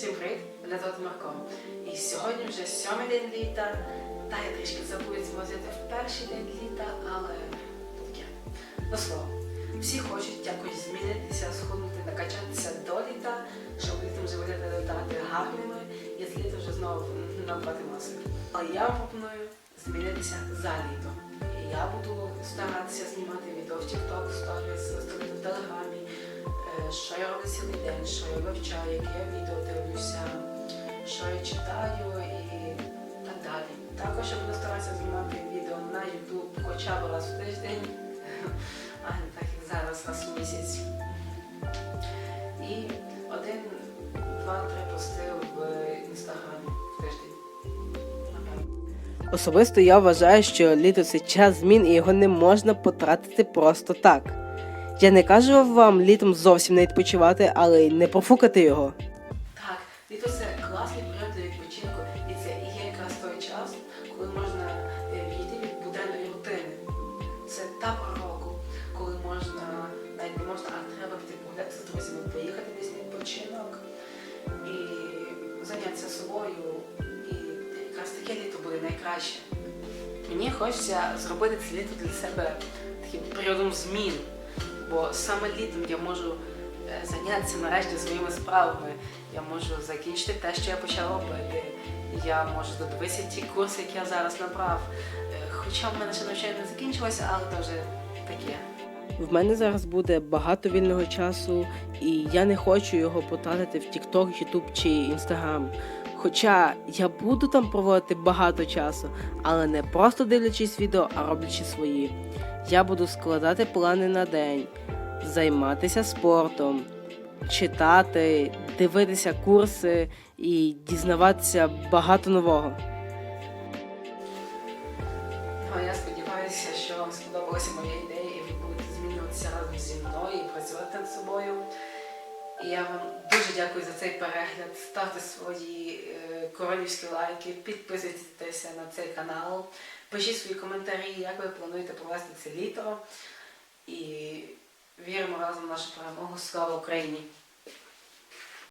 Всім привіт! Мене звати Марко. І сьогодні вже сьомий день літа. Та я трішки забув змозити в перший день літа, але таке. Ну слово, всі хочуть якось змінитися, схуднути, накачатися до літа, щоб літом вже виглядати гарними і з літа вже знову набрати маси. Але я пропоную змінитися за літо. І я буду старатися знімати відео в TikTok, сторіс в Телеграмі, що я роблю цілий день, що я вивчаю, яке я відео дивлюся, що я читаю і так далі. Також я буду старатися знімати відео на YouTube хоча б раз в тиждень, а не так як зараз, раз в місяць. І один, два, три пости в інстаграмі тиждень. Особисто я вважаю, що літо це час змін і його не можна потратити просто так. Я не кажу вам літом зовсім не відпочивати, але й не профукати його. Так, літо це класний період для відпочинку, і це є якраз той час, коли можна е, відійти від буденної рутини. Це та пора року, коли можна, навіть не можна, а треба піти погуляти з друзями, поїхати десь на відпочинок і зайнятися собою. І якраз таке літо буде найкраще. Мені хочеться зробити це літо для себе таким періодом змін, бо саме літом я можу е, зайнятися нарешті своїми справами. Я можу закінчити те, що я почав робити. Я можу додивитися ті курси, які я зараз набрав. Е, Хоча в мене ще навчання не закінчилося, але це вже таке. В мене зараз буде багато вільного часу, і я не хочу його потратити в TikTok, YouTube чи Instagram. Хоча я буду там проводити багато часу, але не просто дивлячись відео, а роблячи свої. Я буду складати плани на день, займатися спортом, читати, дивитися курси і дізнаватися багато нового. Я сподіваюся, що вам сподобалася моя ідея, і ви будете змінюватися разом зі мною і працювати над собою. І я вам дуже дякую за цей перегляд. Ставте свої е, королівські лайки, підписуйтеся на цей канал, пишіть свої коментарі, як ви плануєте провести це літо. І віримо разом в нашу перемогу. Слава Україні!